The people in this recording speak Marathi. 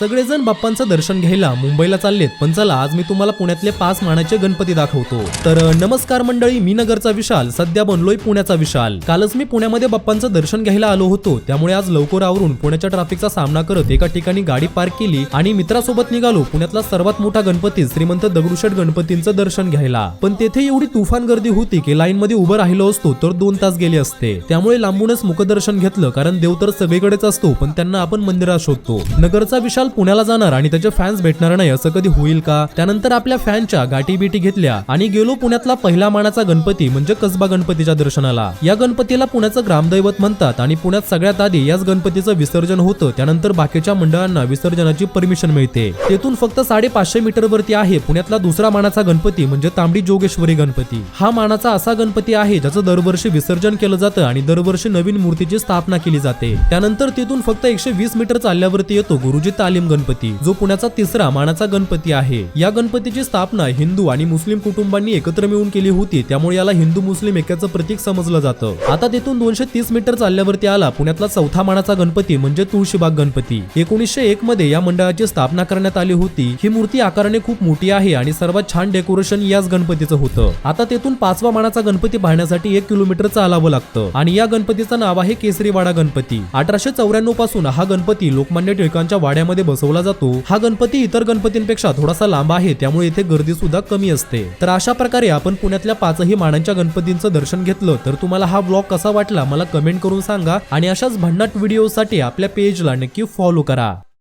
सगळेजण बाप्पांचं दर्शन घ्यायला मुंबईला चाललेत. पण चला आज मी तुम्हाला पुण्यातले पाच मानाचे गणपती दाखवतो. तर नमस्कार मंडळी मी नगरचा विशाल सध्या बनलोय पुण्याचा विशाल. कालच मी पुण्यामध्ये बाप्पांचं दर्शन घ्यायला आलो होतो. त्यामुळे आज लवकर आवरून पुण्याच्या ट्रॅफिकचा सामना करत एका ठिकाणी गाडी पार्क केली आणि मित्रासोबत निघालो पुण्यातला सर्वात मोठा गणपती श्रीमंत दगडूशेठ गणपतींचं दर्शन घ्यायला. पण तेथे एवढी तुफान गर्दी होती की लाईन मध्ये उभं राहिलो असतो तर दोन तास गेले असते. त्यामुळे लांबूनच मुखदर्शन घेतलं कारण देव तर सगळीकडेच असतो पण त्यांना आपण मंदिरात शोधतो. नगरचा विशाल पुण्याला जाणार आणि त्याचे फॅन्स भेटणार नाही असं कधी होईल का? त्यानंतर आपल्या फॅनच्या गाठी बिटी घेतल्या आणि गेलो पुण्यातला पहिला मानाचा गणपती म्हणजे कसबा गणपतीच्या दर्शनाला. या गणपतीला पुण्याचं ग्रामदैवत म्हणतात आणि पुण्यात सगळ्यात आधी याच गणपतीचं विसर्जन होतं. त्यानंतर बाकीच्या मंडळांना विसर्जनाची परमिशन मिळते. तेथून फक्त साडेपाचशे मीटर वरती आहे पुण्यातला दुसरा मानाचा गणपती म्हणजे तांबडी जोगेश्वरी गणपती. हा मानाचा असा गणपती आहे ज्याचं दरवर्षी विसर्जन केलं जातं आणि दरवर्षी नवीन मूर्तीची स्थापना केली जाते. त्यानंतर तिथून फक्त एकशे वीस मीटर चालल्यावरती येतो गुरुजी तालीम गणपती जो पुण्याचा तिसरा मानाचा गणपती आहे. या गणपतीची स्थापना हिंदू आणि मुस्लिम कुटुंबांनी एकत्र मिळून केली होती त्यामुळे याला हिंदू मुस्लिम ऐक्याचं प्रतीक समजलं जातं. आता तिथून दोनशे तीस मीटर चालल्यावरती आला पुण्यातला चौथा मानाचा गणपती म्हणजे तुळशीबाग गणपती. एकोणीसशे एक मध्ये या मंडळाची स्थापना करण्यात आली होती. ही मूर्ती आकाराने खूप मोठी आहे आणि सर्वात छान डेकोरेशन याच गणपतीचं होतं. आता तेथून पाचवा मानाचा गणपती पाहण्यासाठी एक किलोमीटर चालावं लागतं. आणि या गणपतीचं नाव आहे केसरीवाडा गणपती. अठराशे चौऱ्याण्णवपासून हा गणपती लोकमान्य टिळकांच्या वाड्यामध्ये बसवला जातो. हा गणपती इतर गणपतींपेक्षा थोडासा लांब आहे त्यामुळे इथे गर्दी सुद्धा कमी असते. तर अशा प्रकारे आपण पुण्यातल्या पाचही मानांच्या गणपतींचं दर्शन घेतलं तर तुम्हाला हा ब्लॉग कसा वाटला मला कमेंट करून सांगा आणि अशाच भन्नाट व्हिडिओसाठी आपल्या पेजला नक्की फॉलो करा.